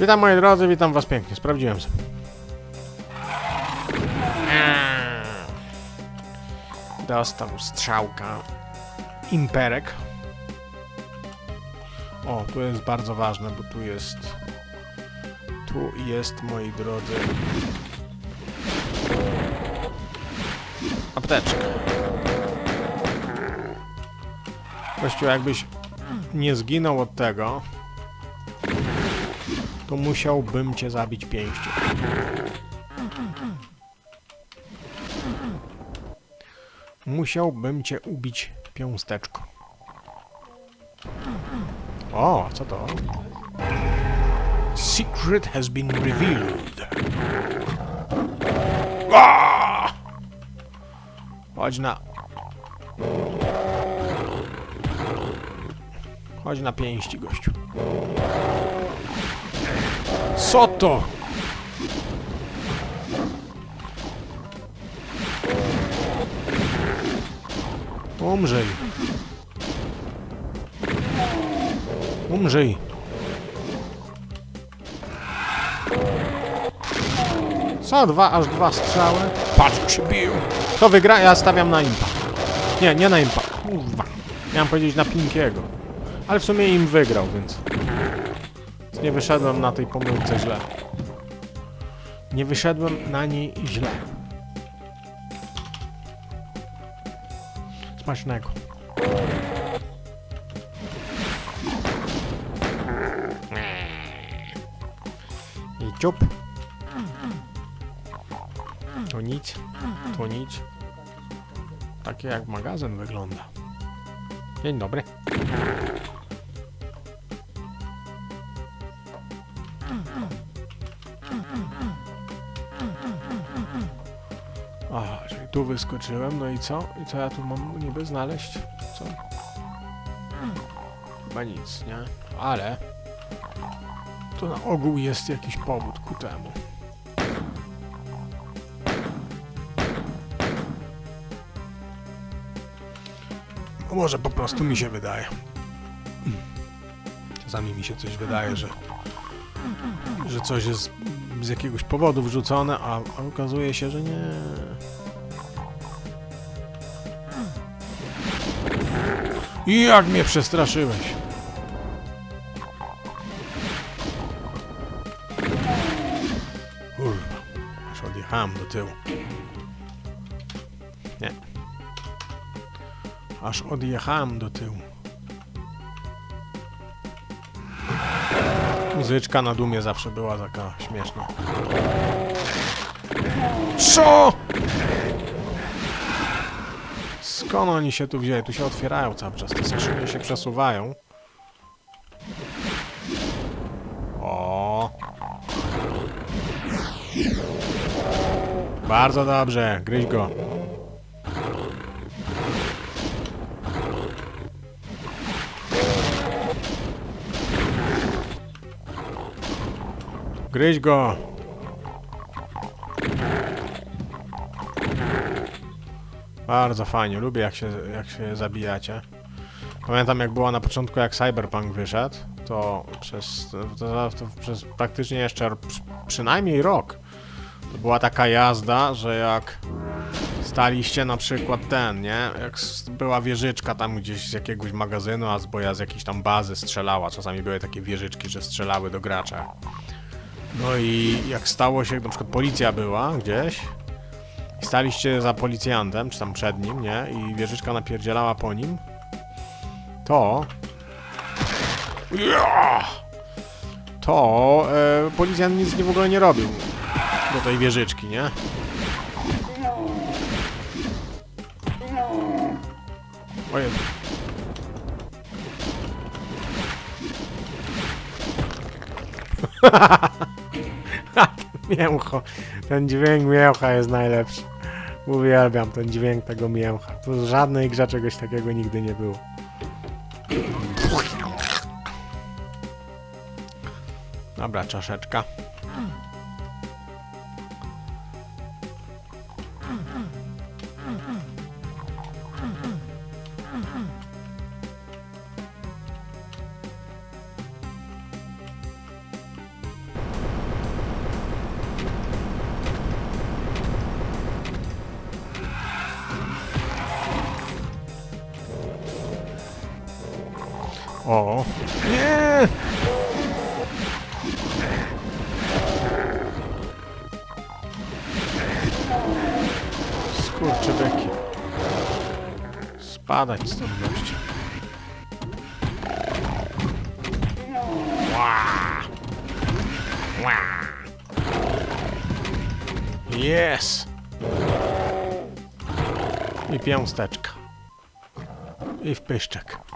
Witam moi drodzy, witam was pięknie. Sprawdziłem sobie. Eee. Dostał strzałka. Imperek. O, tu jest bardzo ważne, bo tu jest... Tu jest, moi drodzy... Apteczka. Kościół, jakbyś nie zginął od tego, musiałbym cię zabić pięścią. Musiałbym cię ubić piąsteczką. O, co to? Secret has been revealed. Chodź na... Chodź na pięści, gościu. Co to? Umrzyj. Umrzyj. Co? Dwa, aż dwa strzały? Patrz, jak się biją. Kto wygra? Ja stawiam na impa. Nie, nie na impa. Kurwa. Miałem powiedzieć na Pinkiego. Ale w sumie im wygrał, więc... Nie wyszedłem na tej pomyłce źle. Nie wyszedłem na niej źle. Smacznego. I ciup. To nic. To nic. Takie jak magazyn wygląda. Dzień dobry. Wyskoczyłem, no i co? I co ja tu mam niby znaleźć? Co? Chyba nic, nie? Ale... Tu na ogół jest jakiś powód ku temu. Może po prostu mi się wydaje. Czasami mi się coś wydaje, że że coś jest z jakiegoś powodu wrzucone, a, a okazuje się, że nie. Jak mnie przestraszyłeś. Kurwa, aż odjechałem do tyłu. Nie. Aż odjechałem do tyłu. Muzyczka na dumie zawsze była taka śmieszna. Co? Skąd oni się tu wzięli? Tu się otwierają cały czas. Te skrzynie się przesuwają. O. Bardzo dobrze. Gryź go. Gryź go! Bardzo fajnie, lubię jak się, jak się zabijacie. Pamiętam jak było na początku jak Cyberpunk wyszedł, to przez, to, to przez praktycznie jeszcze przynajmniej rok to była taka jazda, że jak staliście na przykład ten, nie? Jak była wieżyczka tam gdzieś z jakiegoś magazynu, a zboja z jakiejś tam bazy strzelała. Czasami były takie wieżyczki, że strzelały do gracza. No i jak stało się, na przykład policja była gdzieś staliście za policjantem, czy tam przed nim, nie? I wieżyczka napierdzielała po nim, to... To e, policjant nic nie w ogóle nie robił do tej wieżyczki, nie? O Jezu. Mięcho. Ten dźwięk mięcha jest najlepszy. Uwielbiam ten dźwięk tego mięcha. Tu żadnej grze czegoś takiego nigdy nie było. Dobra, czaszeczka. O! Nie! Skurczybyki. Spadać stąd goście. Yes! I piąsteczka. I wpyszczek. Nie?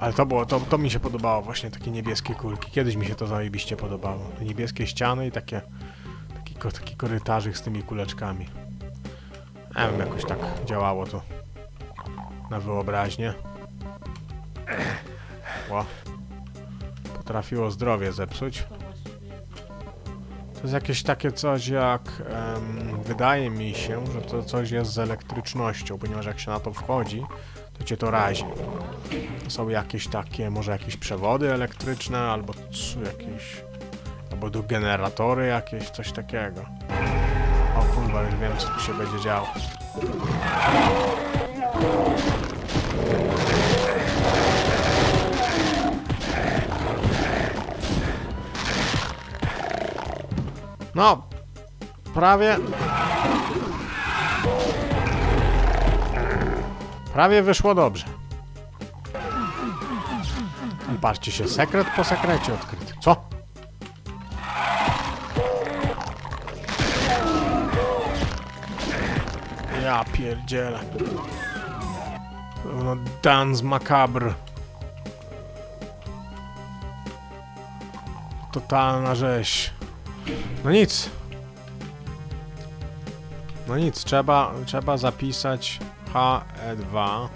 Ale to było, to, to mi się podobało właśnie, takie niebieskie kulki. Kiedyś mi się to zajebiście podobało. Te niebieskie ściany i takie, taki, taki korytarzyk z tymi kuleczkami. Nie wiem, jakoś tak działało to na wyobraźnię. Ło. Potrafiło zdrowie zepsuć. To jest jakieś takie coś jak... em, wydaje mi się, że to coś jest z elektrycznością, ponieważ jak się na to wchodzi, to cię to razi. Są jakieś takie, może jakieś przewody elektryczne, albo jakieś... Albo do generatory jakieś, coś takiego. O kurwa, już wiem co tu się będzie działo. No, prawie. Prawie wyszło dobrze. Patrzcie się, sekret po sekrecie odkryty. Co? Ja pierdzielę. No, dans macabre. Totalna rzeź. No nic. No nic, trzeba, trzeba zapisać HE2.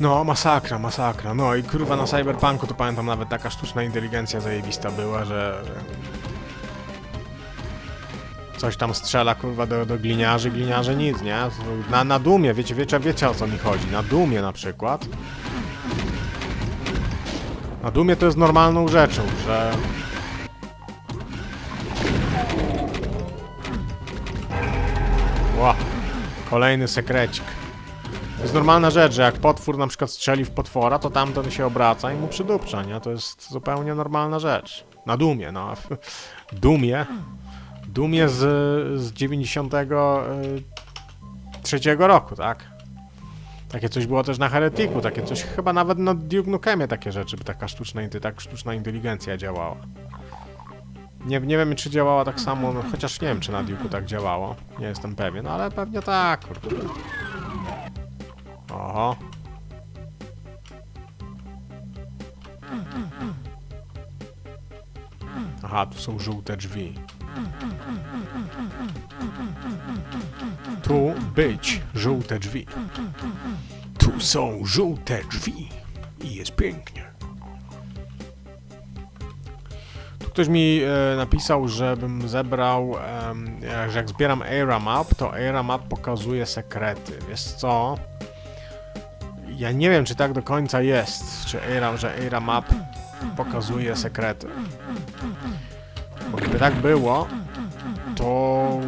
No, masakra, masakra. No i kurwa na Cyberpunku to pamiętam nawet taka sztuczna inteligencja zajebista była, że... Coś tam strzela kurwa do, do gliniarzy, gliniarze nic, nie? Na, na dumie, wiecie, wiecie, wiecie o co mi chodzi. Na dumie na przykład. Na dumie to jest normalną rzeczą, że... Ła, kolejny sekrecik. To jest normalna rzecz, że jak potwór na przykład strzeli w potwora, to tamten się obraca i mu przydupcza, nie? To jest zupełnie normalna rzecz. Na dumie, no. Dumie. Dumie z, z 93 roku, tak? Takie coś było też na Heretiku, takie coś chyba nawet na Duke Nukemie takie rzeczy, by taka sztuczna, tak sztuczna inteligencja działała. Nie, nie wiem, czy działała tak samo, no, chociaż nie wiem, czy na Duke'u tak działało. Nie jestem pewien, ale pewnie tak, kurde. Oho. Aha, tu są żółte drzwi. Tu być żółte drzwi. Tu są żółte drzwi. I jest pięknie. Tu ktoś mi e, napisał, żebym zebrał, e, że jak zbieram Era Map, to Era Map pokazuje sekrety. Wiesz co? Ja nie wiem, czy tak do końca jest, czy Era, że Era Map pokazuje sekrety. Bo gdyby tak było, to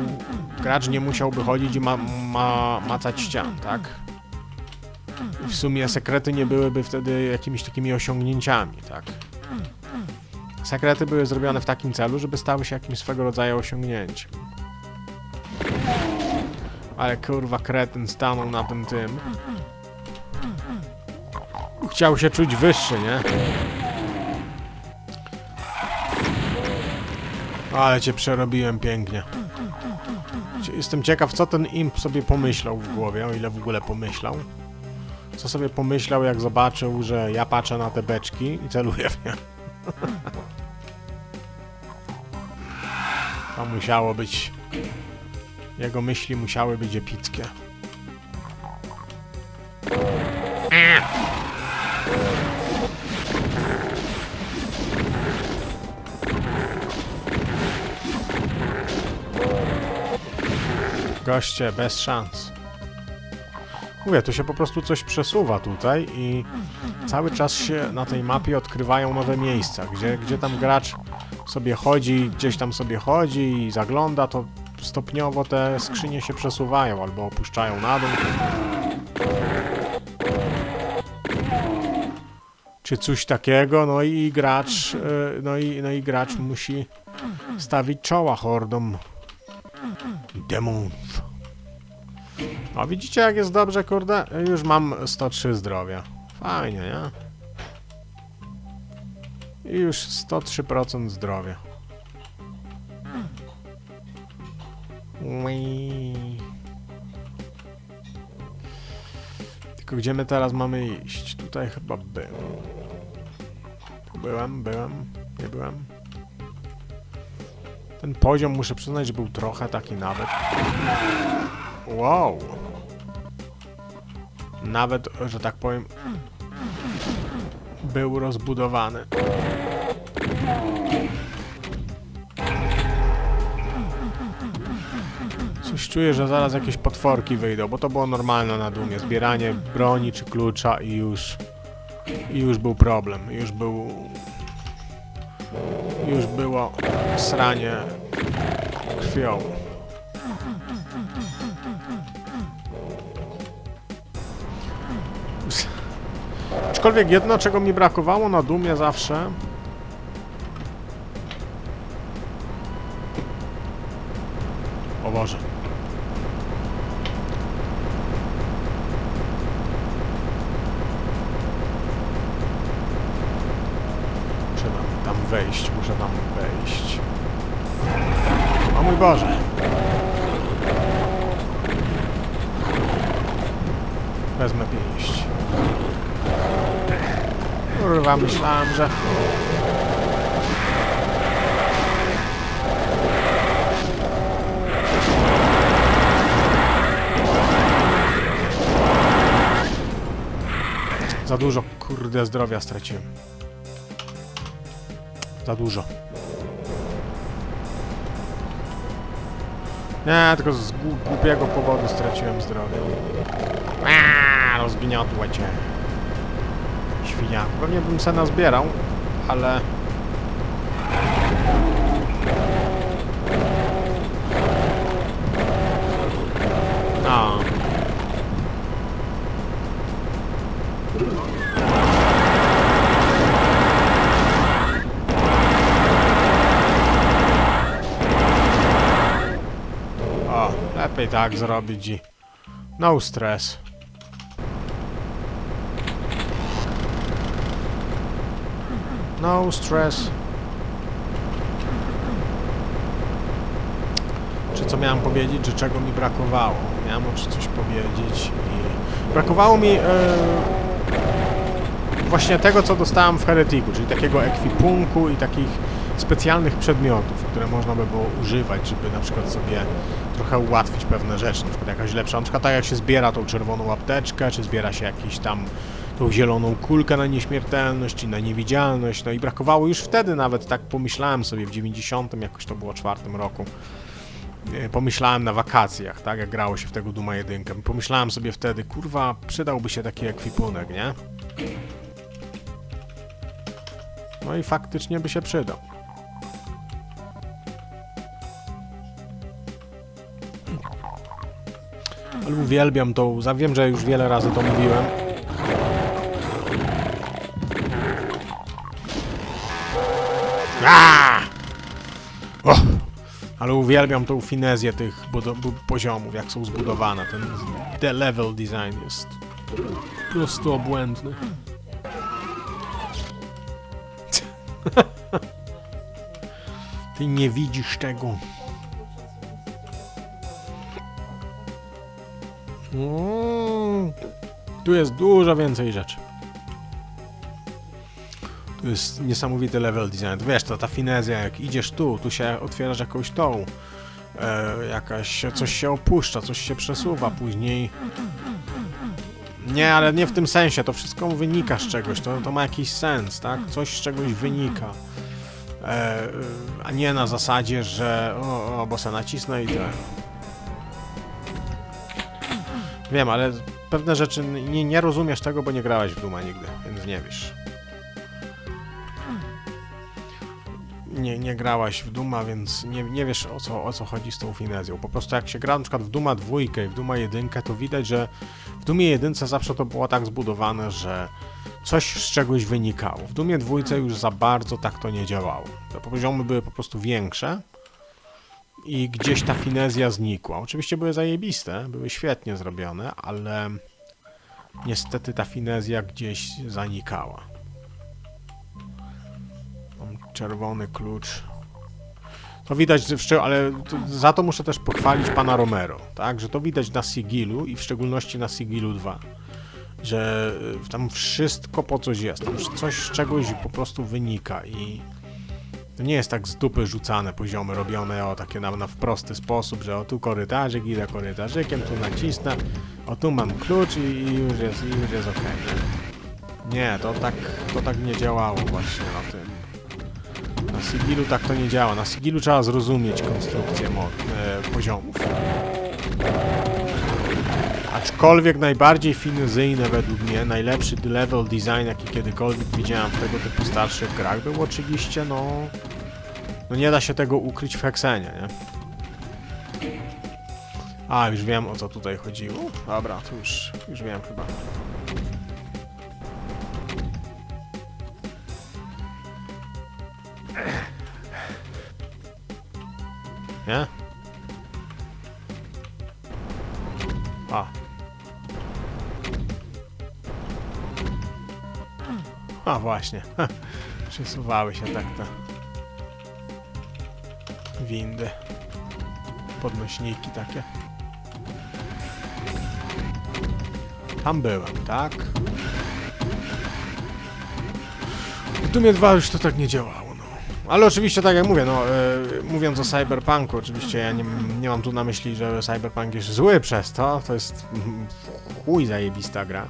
gracz nie musiałby chodzić i ma, ma, macać ścian, tak? W sumie sekrety nie byłyby wtedy jakimiś takimi osiągnięciami, tak? Sekrety były zrobione w takim celu, żeby stały się jakimś swego rodzaju osiągnięciem. Ale kurwa kretyn stanął na tym tym. Chciał się czuć wyższy, nie? Ale cię przerobiłem pięknie. Jestem ciekaw, co ten imp sobie pomyślał w głowie, o ile w ogóle pomyślał. Co sobie pomyślał, jak zobaczył, że ja patrzę na te beczki i celuję w nie. To musiało być... Jego myśli musiały być epickie. Goście, bez szans. Mówię, to się po prostu coś przesuwa tutaj i cały czas się na tej mapie odkrywają nowe miejsca, gdzie, gdzie tam gracz sobie chodzi, gdzieś tam sobie chodzi i zagląda, to stopniowo te skrzynie się przesuwają albo opuszczają na dół. Czy coś takiego, no i gracz, e, no i, no i gracz musi stawić czoła hordom demonów. O, widzicie jak jest dobrze, kurde? Już mam 103 zdrowia. Fajnie, nie? I już 103% zdrowia. Tylko gdzie my teraz mamy iść? Tutaj chyba był. Tu byłem, byłem, nie byłem. Ten poziom muszę przyznać, że był trochę taki nawet. Wow. Nawet, że tak powiem, był rozbudowany. Coś czuję, że zaraz jakieś potworki wyjdą, bo to było normalne na dumie. Zbieranie broni czy klucza i już... I już był problem. Już był... Już było sranie krwią. Aczkolwiek jedno, czego mi brakowało na dumie zawsze... O Boże. Wejść, muszę tam wejść. O mój Boże. Wezmę pięść. Kurwa, myślałem, że... Za dużo, kurde, zdrowia straciłem. Za dużo. Nie, tylko z gł- głupiego powodu straciłem zdrowie. Aaa, rozgniotłe cię. Świniaku. Pewnie bym se nazbierał, ale... lepiej tak zrobić i... No stress. No stress. Czy co miałem powiedzieć, że czego mi brakowało? Miałem o coś powiedzieć i... Brakowało mi e, właśnie tego, co dostałem w Heretiku, czyli takiego ekwipunku i takich specjalnych przedmiotów, które można by było używać, żeby na przykład sobie trochę ułatwić pewne rzeczy, na przykład jakaś lepsza, na przykład tak jak się zbiera tą czerwoną apteczkę, czy zbiera się jakiś tam tą zieloną kulkę na nieśmiertelność, czy na niewidzialność, no i brakowało już wtedy nawet, tak pomyślałem sobie w 90, jakoś to było czwartym roku, e, pomyślałem na wakacjach, tak, jak grało się w tego Duma 1, pomyślałem sobie wtedy, kurwa, przydałby się taki ekwipunek, nie? No i faktycznie by się przydał. Uwielbiam tą, za wiem, że już wiele razy to mówiłem. Aaaa! O! Ale uwielbiam tą finezję tych poziomów, jak są zbudowane. Ten the level design jest po prostu obłędny. Ty nie widzisz tego. Mm. Tu jest dużo więcej rzeczy. Tu jest niesamowity level design. Wiesz, to ta finezja, jak idziesz tu, tu się otwierasz jakąś tą, e, jakaś, coś się opuszcza, coś się przesuwa, później... Nie, ale nie w tym sensie, to wszystko wynika z czegoś, to, to ma jakiś sens, tak? Coś z czegoś wynika. E, a nie na zasadzie, że o, o bo se nacisnę i tyle. Wiem, ale pewne rzeczy nie, nie rozumiesz tego, bo nie grałeś w Duma nigdy, więc nie wiesz. Nie, nie grałaś w Duma, więc nie, nie wiesz o co, o co chodzi z tą finezją. Po prostu jak się gra na przykład w Duma dwójkę i w Duma jedynkę, to widać, że w Dumie jedynce zawsze to było tak zbudowane, że coś z czegoś wynikało. W Dumie dwójce już za bardzo tak to nie działało. Te poziomy były po prostu większe i gdzieś ta finezja znikła. Oczywiście były zajebiste, były świetnie zrobione, ale niestety ta finezja gdzieś zanikała. Mam czerwony klucz. To widać, ale za to muszę też pochwalić pana Romero, tak? Że to widać na Sigilu i w szczególności na Sigilu 2. Że y, tam wszystko po coś jest. Tam coś z czegoś po prostu wynika i to nie jest tak z dupy rzucane poziomy, robione o takie na, na w prosty sposób, że o tu korytarzyk, idę korytarzykiem, tu nacisnę, o tu mam klucz i, i już jest, i już jest okej. Nie, to tak, to tak nie działało właśnie na tym. Na Sigilu tak to nie działa. Na Sigilu trzeba zrozumieć konstrukcję mod, e, poziomów. Aczkolwiek najbardziej finezyjne według mnie, najlepszy level design jaki kiedykolwiek widziałem w tego typu starszych grach był oczywiście no... No nie da się tego ukryć w Hexenie, nie? A, już wiem o co tutaj chodziło. Dobra, to już, już wiem chyba. Nie? A właśnie. Przesuwały się tak te windy. Podnośniki takie. Tam byłem, tak? W Dumie 2 już to tak nie działało, no. Ale oczywiście, tak jak mówię, no, e, mówiąc o Cyberpunku, oczywiście ja nie, nie mam tu na myśli, że Cyberpunk jest zły przez to, to jest mm, chuj zajebista gra.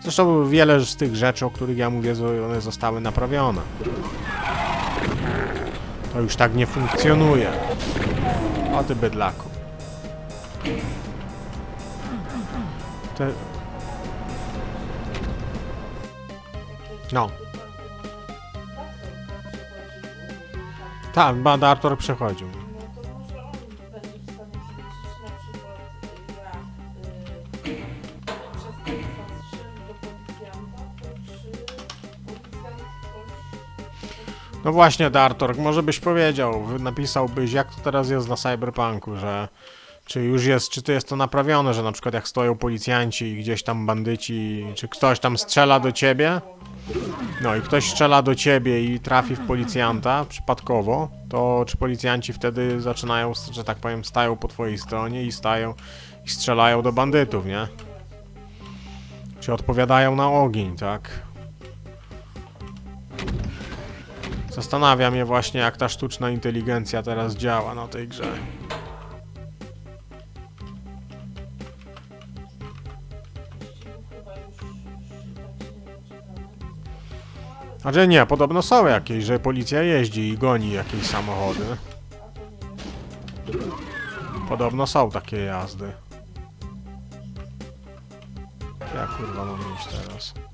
Zresztą wiele z tych rzeczy, o których ja mówię, one zostały naprawione. To już tak nie funkcjonuje. O ty bydlaku. Te... No. Tak, Bad Arthur przechodził. No właśnie, Dartorg, może byś powiedział, napisałbyś, jak to teraz jest na Cyberpunku, że czy już jest, czy to jest to naprawione, że na przykład jak stoją policjanci i gdzieś tam bandyci, czy ktoś tam strzela do ciebie, no i ktoś strzela do ciebie i trafi w policjanta przypadkowo, to czy policjanci wtedy zaczynają, że tak powiem, stają po twojej stronie i stają i strzelają do bandytów, nie? Czy odpowiadają na ogień, tak? Zastanawia mnie właśnie, jak ta sztuczna inteligencja teraz działa na tej grze. się nie podobno są jakieś, że policja jeździ i goni jakieś samochody. Podobno są takie jazdy. Ja kurwa mam iść teraz.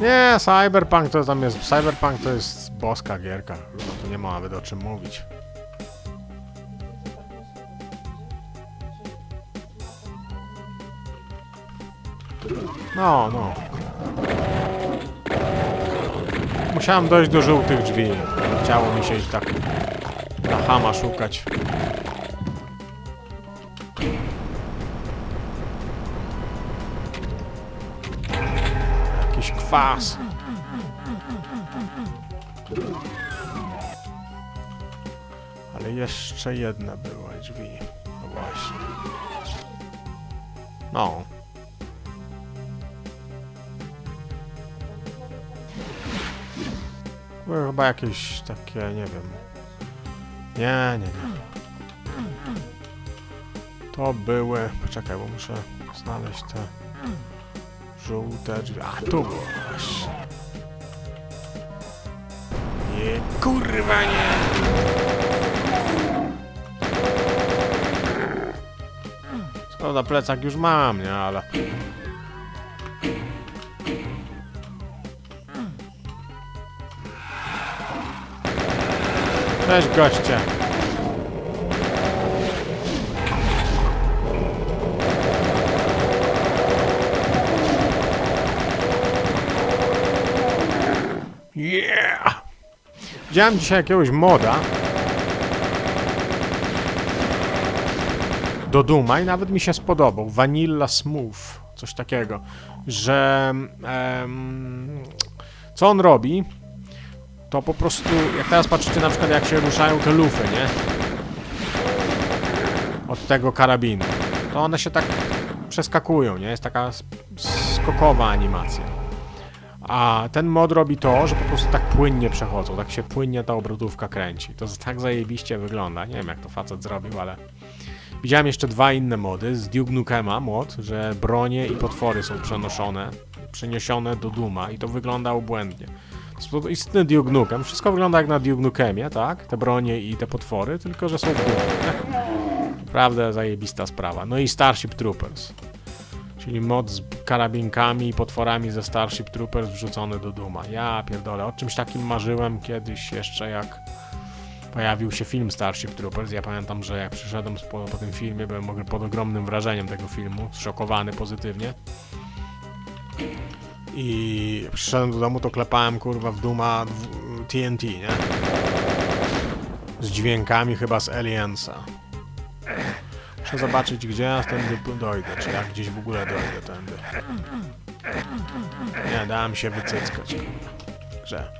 Nie Cyberpunk to tam jest. Cyberpunk to jest boska gierka. To nie ma nawet o czym mówić. No, no. Musiałem dojść do żółtych drzwi. Chciało mi się iść tak na hama szukać. Kwas. Ale jeszcze jedna była drzwi. No właśnie. No. Były chyba jakieś takie, nie wiem. Nie, nie, nie. To były... Poczekaj, bo muszę znaleźć te żółte drzwi. A, tu było właśnie. Nie, kurwa nie! Szkoda, plecak już mam, nie, ale... Cześć goście! Widziałem dzisiaj jakiegoś moda do Duma i nawet mi się spodobał. Vanilla Smooth, coś takiego, że em, co on robi, to po prostu, jak teraz patrzycie na przykład jak się ruszają te lufy, nie? Od tego karabinu, to one się tak przeskakują, nie? Jest taka sk- skokowa animacja. A ten mod robi to, że po prostu tak płynnie przechodzą, tak się płynnie ta obrotówka kręci. To tak zajebiście wygląda. Nie wiem jak to facet zrobił, ale widziałem jeszcze dwa inne mody. Z Duke Nukema mod, że bronie i potwory są przenoszone, przeniesione do Duma i to wygląda obłędnie. To jest istny Duke Nukem. Wszystko wygląda jak na Duke Nukemie, tak? Te bronie i te potwory, tylko że są w. Naprawdę zajebista sprawa. No i Starship Troopers. Czyli mod z karabinkami i potworami ze Starship Troopers wrzucony do Duma. Ja pierdolę, o czymś takim marzyłem kiedyś jeszcze jak pojawił się film Starship Troopers. Ja pamiętam, że jak przyszedłem po, po tym filmie, byłem pod ogromnym wrażeniem tego filmu, zszokowany pozytywnie. I przyszedłem do domu, to klepałem kurwa w Duma TNT, nie? Z dźwiękami chyba z Aliensa. Muszę zobaczyć, gdzie ja tędy dojdę, czy ja gdzieś w ogóle dojdę tędy. Nie, dałem się wycyckać. Że.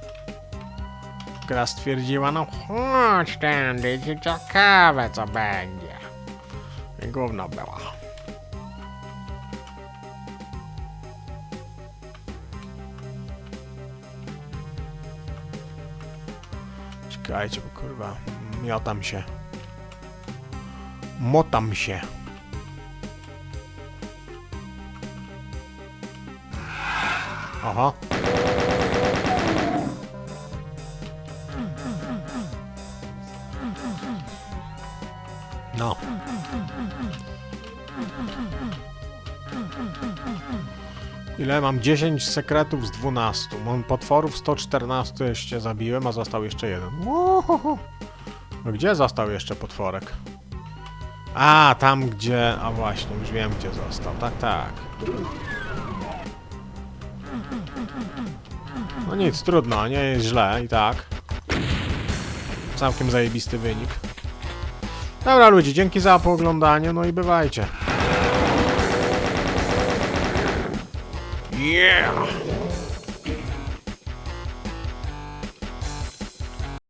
Gra stwierdziła, no chodź tędy, ci ciekawe co będzie. I gówno było. Czekajcie, bo kurwa, miotam się. Motam się. Aha. No. Ile mam? 10 sekretów z 12. Mam potworów 114 jeszcze zabiłem, a został jeszcze jeden. Łohoho. No gdzie został jeszcze potworek? A, tam gdzie... A właśnie, już wiem gdzie został. Tak, tak. No nic, trudno, nie jest źle i tak. Całkiem zajebisty wynik. Dobra ludzie, dzięki za pooglądanie, no i bywajcie. Yeah!